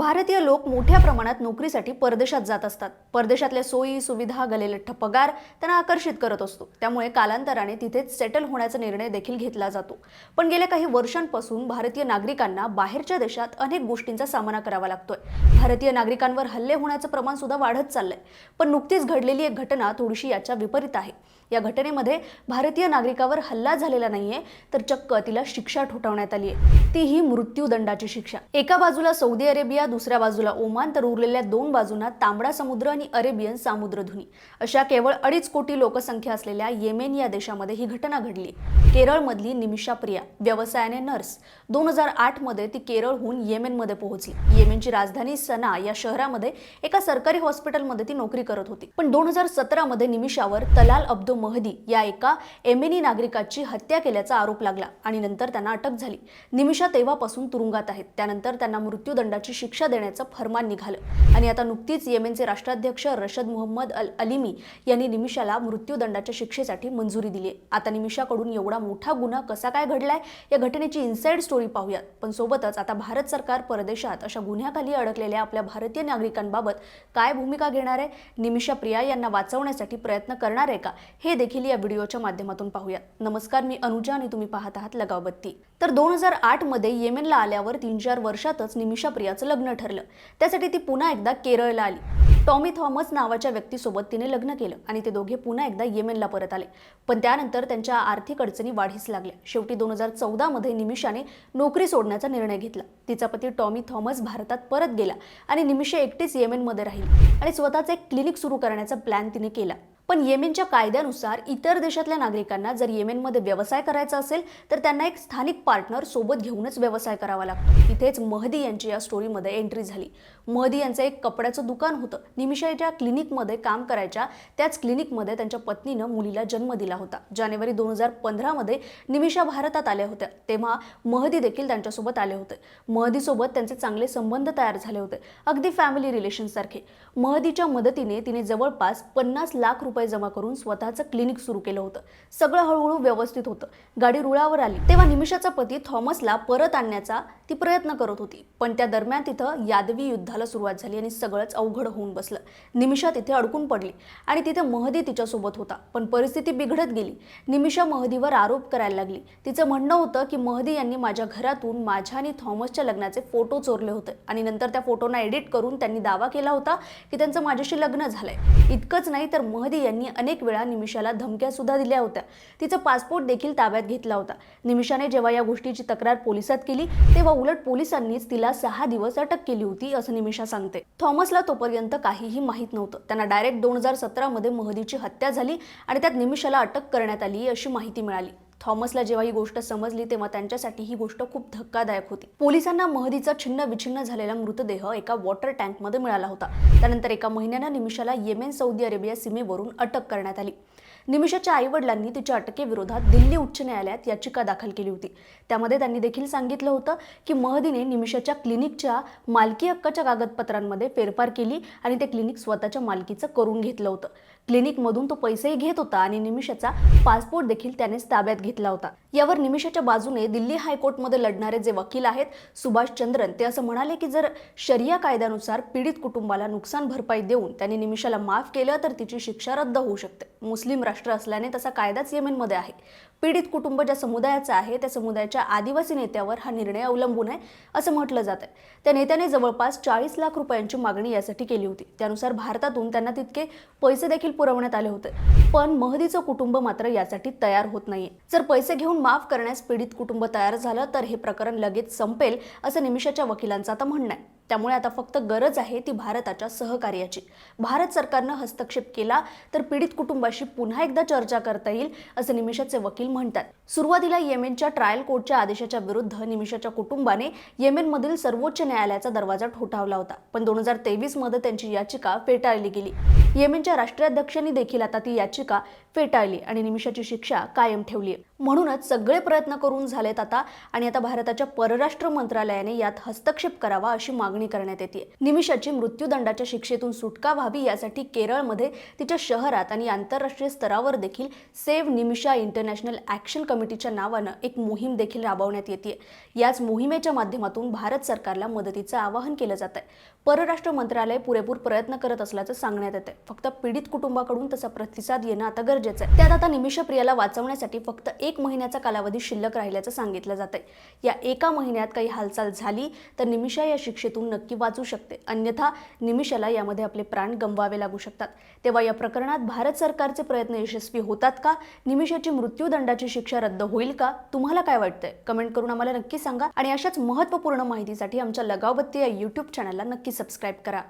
भारतीय लोक मोठ्या प्रमाणात नोकरीसाठी परदेशात जात असतात. परदेशातल्या सोयी सुविधा गलेलठ्ठ पगार त्यांना आकर्षित करत असतो. त्यामुळे कालांतराने तिथेच सेटल होण्याचा निर्णय देखील घेतला जातो. पण गेल्या काही वर्षांपासून भारतीय नागरिकांना बाहेरच्या देशात अनेक गोष्टींचा सामना करावा लागतोय. भारतीय नागरिकांवर हल्ले होण्याचं प्रमाण सुद्धा वाढत चाललंय. पण नुकतीच घडलेली एक घटना थोडीशी याच्या विपरीत आहे. या घटनेमध्ये भारतीय नागरिकावर हल्ला झालेला नाहीये तर चक्क तिला शिक्षा ठोठावण्यात आली आहे ती ही मृत्यूदंडाची शिक्षा. एका बाजूला सौदी अरेबिया दुसऱ्या बाजूला ओमान तर उरलेल्या दोन बाजूंना तांबडा समुद्र आणि अरेबियन सामुद्रधुनी. अशा केवळ अडीच कोटी लोकसंख्या असलेल्या येमेन या देशामध्ये ही घटना घडली. केरळमधली निमिषा प्रिया व्यवसायाने नर्स. दोन हजार आठमध्ये ती केरळहून येमेनमध्ये पोहोचली. येमेनची राजधानी सना या शहरामध्ये एका सरकारी हॉस्पिटलमध्ये ती नोकरी करत होती. पण दोन हजार सतरा मध्ये निमिषावर तलाल अब्दो महदी या एका एमेनी नागरिकाची हत्या केल्याचा आरोप लागला आणि नंतर त्यांना अटक झाली. निमिषा तेव्हापासून तुरुंगात आहेत. त्यानंतर त्यांना मृत्यूदंडाची शिक्षा देण्याचं फरमान निघालं. आणि आता नुकतीच येमेनचे राष्ट्राध्यक्ष रशद मोहम्मद अल अलिमी यांनी निमिषाला मृत्यूदंडाच्या शिक्षेसाठी मंजुरी दिली आता निमिषाकडून एवढा मोठा गुन्हा कसा काय घडलाय या घटनेची इन्साइड स्टोरी पाहूयात. पण सोबतच आता भारत सरकार परदेशात अशा गुन्ह्याखाली अडकलेल्या आपल्या भारतीय नागरिकांबाबत काय भूमिका घेणार आहे निमिषा प्रिया यांना वाचवण्यासाठी प्रयत्न करणार आहे का हे देखील या व्हिडिओच्या माध्यमातून पाहूयात. नमस्कार मी अनुजा आणि तुम्ही पाहत आहात लगावबत्ती. तर दोन हजार आठमध्ये येमेनला आल्यावर तीन चार वर्षातच निमिषा प्रियाचं लग्न ठरलं. त्यासाठी ती पुन्हा एकदा केरळला आली. टॉमी थॉमस नावाच्या व्यक्तीसोबत तिने लग्न केलं आणि ते दोघे पुन्हा एकदा येमेनला परत आले. पण त्यानंतर त्यांच्या आर्थिक अडचणी वाढीस लागल्या. शेवटी दोन हजार चौदामध्ये निमिषाने नोकरी सोडण्याचा निर्णय घेतला. तिचा पती टॉमी थॉमस भारतात परत गेला आणि निमिषा एकटीच येमेनमध्ये राहिली आणि स्वतःचं एक क्लिनिक सुरू करण्याचा प्लॅन तिने केला. पण येमेनच्या कायद्यानुसार इतर देशातल्या नागरिकांना जर येमेनमध्ये व्यवसाय करायचा असेल तर त्यांना एक स्थानिक पार्टनर सोबत घेऊनच व्यवसाय करावा लागतो. इथेच महदी यांची या स्टोरीमध्ये एंट्री झाली. महदी यांचं एक कपड्याचं दुकान होतं. निमिषा ज्या क्लिनिकमध्ये काम करायच्या त्याच क्लिनिकमध्ये त्यांच्या पत्नीनं मुलीला जन्म दिला होता. जानेवारी दोन हजार पंधरामध्ये निमिषा भारतात आल्या होत्या. तेव्हा महदी देखील त्यांच्यासोबत आले होते. महदीसोबत त्यांचे चांगले संबंध तयार झाले होते. अगदी फॅमिली रिलेशनसारखे महदीच्या मदतीने तिने जवळपास पन्नास लाख रुपये जमा करून स्वतःचं क्लिनिक सुरू केलं होतं. सगळं हळूहळू व्यवस्थित होतं. गाडी रुळावर आली. तेव्हा निमिषाचा पती थॉमसला परत आणण्याचा ती प्रयत्न करत होती. पण त्या दरम्यान तिथं यादवी युद्धाला सुरुवात झाली आणि सगळंच अवघड होऊन बसलं. निमिषा तिथे अडकून पडली आणि तिथे महदी तिच्यासोबत होता. पण परिस्थिती बिघडत गेली. निमिषा महदीवर आरोप करायला लागली. तिचं म्हणणं होतं की महदी यांनी माझ्या घरातून माझ्या आणि थॉमसच्या लग्नाचे फोटो चोरले होते आणि नंतर त्या फोटोना एडिट करून त्यांनी दावा केला होता की त्यांचं माझ्याशी लग्न झालंय. इतकंच नाही तर महदी यांनी अनेक वेळा निमिषाला धमक्या सुद्धा दिल्या होत्या. तिचा पासपोर्ट देखील ताब्यात घेतला होता. निमिषाने जेव्हा या गोष्टीची तक्रार पोलिसात केली तेव्हा उलट पोलिसांनीच तिला सहा दिवस अटक केली होती असं निमिषा सांगते. थॉमसला तोपर्यंत काहीही माहीत नव्हतं. त्यांना डायरेक्ट दोन हजार सतरामध्ये महदीची हत्या झाली आणि त्यात निमिषाला अटक करण्यात आली अशी माहिती मिळाली. थॉमसला जेव्हा ही गोष्ट समजली तेव्हा त्यांच्यासाठी ही गोष्ट खूप धक्कादायक होती. पोलिसांना महदीचा छिन्न विछिन्न झालेला मृतदेह एका वॉटर टँकमध्ये मिळाला होता. त्यानंतर एका महिन्यानं निमिषाला येमेन सौदी अरेबिया सीमेवरून अटक करण्यात आली. निमिषाच्या आईवडिलांनी तिच्या अटकेविरोधात दिल्ली उच्च न्यायालयात याचिका दाखल केली होती. त्यामध्ये त्यांनी देखील सांगितलं होतं की महदीने निमिषाच्या क्लिनिकच्या मालकी हक्काच्या कागदपत्रांमध्ये फेरफार केली आणि ते क्लिनिक स्वतःच्या मालकीचं करून घेतलं होतं. क्लिनिकमधून तो पैसेही घेत होता आणि निमिषाचा पासपोर्ट देखील त्यानेच ताब्यात घेतला होता. यावर निमिषाच्या बाजूने दिल्ली हायकोर्टमध्ये लढणारे जे वकील आहेत सुभाष चंद्रन ते असं म्हणाले की जर शरिया कायद्यानुसार पीडित कुटुंबाला नुकसान भरपाई देऊन त्यांनी निमिषाला माफ केलं तर तिची शिक्षा रद्द होऊ शकते. मुस्लिम राष्ट्र असल्याने तसा कायदाच येमेनमध्ये आहे. पीडित कुटुंब ज्या समुदायाचं आहे त्या समुदायाच्या आदिवासी नेत्यावर हा निर्णय अवलंबून आहे असं म्हटलं जात आहे त्या नेत्याने जवळपास चाळीस लाख रुपयांची मागणी यासाठी केली होती. त्यानुसार भारतातून त्यांना तितके पैसे देखील पुरवण्यात आले होते. पण महदीचं कुटुंब मात्र यासाठी तयार होत नाहीये. जर पैसे घेऊन माफ करण्यास पीडित कुटुंब तयार झालं तर हे प्रकरण लगेच संपेल असं निमिषाच्या वकिलांचं आता म्हणणं आहे. त्यामुळे आता फक्त गरज आहे ती भारताच्या सहकार्याची. भारत सरकारनं हस्तक्षेप केला तर पीडित कुटुंबाशी पुन्हा एकदा चर्चा करता येईल असं निमिषाचे वकील म्हणतात. सुरुवातीला येमेनच्या ट्रायल कोर्टच्या आदेशाच्या विरुद्ध निमिषाच्या कुटुंबाने येमेनमधील सर्वोच्च न्यायालयाचा दरवाजा ठोठावला होता. पण दोन हजार तेवीसमध्ये त्यांची याचिका फेटाळली गेली. येमेनच्या राष्ट्राध्यक्षांनी देखील आता ती याचिका फेटाळली आणि निमिषाची शिक्षा कायम ठेवली. आहे म्हणूनच सगळे प्रयत्न करून झालेत आता आणि आता भारताच्या परराष्ट्र मंत्रालयाने यात हस्तक्षेप करावा अशी मागणी करण्यात येते. निमिषाची मृत्यूदंडाच्या शिक्षेतून सुटका व्हावी यासाठी केरळमध्ये तिच्या शहरात आणि आंतरराष्ट्रीय स्तरावर देखील सेव्ह निमिषा इंटरनॅशनल ॲक्शन कमिटीच्या नावानं एक मोहीम देखील राबवण्यात येते. याच मोहिमेच्या माध्यमातून भारत सरकारला मदतीचं आवाहन केलं जात आहे परराष्ट्र मंत्रालय पुरेपूर प्रयत्न करत असल्याचं सांगण्यात येतं फक्त पीडित कुटुंबाकडून तसा प्रतिसाद येणं आता गरजेचं आहे. त्यात आता निमिषप्रियाला वाचवण्यासाठी फक्त एक महिन्याचा कालावधी शिल्लक राहिल्याचं सांगितलं जात आहे या एका महिन्यात काही हालचाल झाली तर निमिषा या शिक्षेतून नक्की वाचू शकते. अन्यथा निमिषाला यामध्ये आपले प्राण गमवावे लागू शकतात. तेव्हा या प्रकरणात भारत सरकारचे प्रयत्न यशस्वी होतात का? निमिषाची मृत्यूदंडाची शिक्षा रद्द होईल का? तुम्हाला काय वाटतंय? कमेंट करून आम्हाला नक्की सांगा आणि अशाच महत्त्वपूर्ण माहितीसाठी आमच्या लगावबत्ती या यूट्यूब चॅनलला नक्की सबस्क्राईब करा.